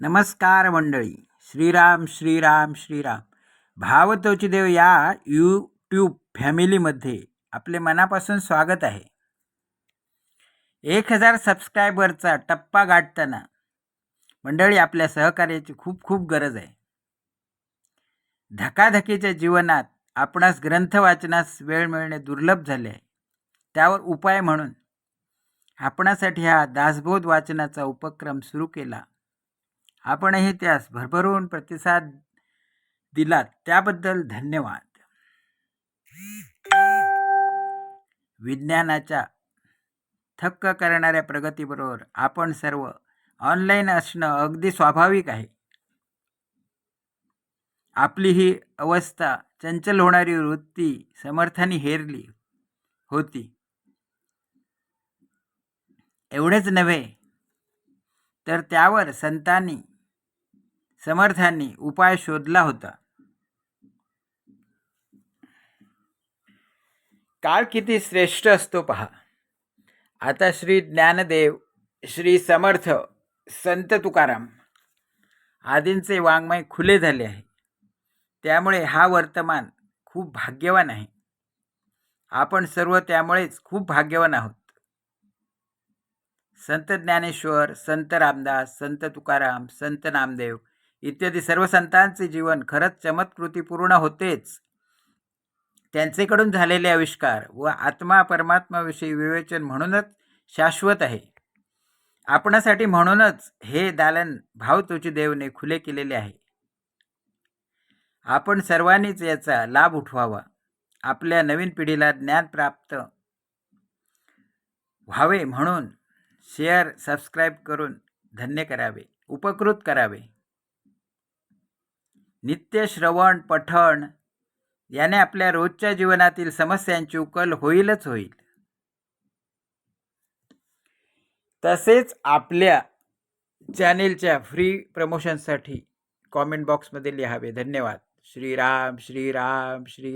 नमस्कार मंडळी. श्रीराम श्रीराम श्रीराम. भावतोची देव या यूट्यूब फॅमिलीमध्ये आपले मनापासून स्वागत आहे. एक हजार सबस्क्रायबरचा टप्पा गाठताना मंडळी आपल्या सहकार्याची खूप खूप गरज आहे. धकाधकीच्या जीवनात आपणास ग्रंथ वाचनास वेळ मिळणे दुर्लभ झाले आहे. त्यावर उपाय म्हणून आपणासाठी हा दासबोध वाचनाचा उपक्रम सुरू केला. आपणही त्यास भरभरून प्रतिसाद दिलात. त्याबद्दल धन्यवाद. विज्ञानाच्या थक्क करणाऱ्या प्रगतीबरोबर आपण सर्व ऑनलाईन असणं अगदी स्वाभाविक आहे. आपली ही अवस्था चंचल होणारी वृत्ती समर्थाने हेरली होती. एवढेच नव्हे तर त्यावर संतांनी समर्थांनी उपाय शोधला होता. काळ किती श्रेष्ठ असतो पहा. आता श्री ज्ञानदेव श्री समर्थ संत तुकाराम आदींचे वाङ्मय खुले झाले आहे. त्यामुळे हा वर्तमान खूप भाग्यवान आहे. आपण सर्व त्यामुळेच खूप भाग्यवान आहोत. संत ज्ञानेश्वर संत रामदास संत तुकाराम संत नामदेव इत्यादी सर्व संतांचे जीवन खरंच चमत्कृतीपूर्ण होतेच. त्यांचेकडून झालेले आविष्कार व आत्मा परमात्माविषयी विवेचन म्हणूनच शाश्वत आहे. आपणासाठी म्हणूनच हे दालन भावतोची देवने खुले केलेले आहे. आपण सर्वांनीच याचा लाभ उठवावा. आपल्या नवीन पिढीला ज्ञान प्राप्त व्हावे म्हणून शेअर सबस्क्राईब करून धन्य करावे उपकृत करावे. नित्य श्रवण पठण याने आपल्या रोजच्या जीवनातील समस्यांची उकल होईलच होईल. तसेच आपल्या चॅनेलच्या फ्री प्रमोशनसाठी कॉमेंट बॉक्समध्ये लिहावे. धन्यवाद. श्रीराम श्रीराम श्री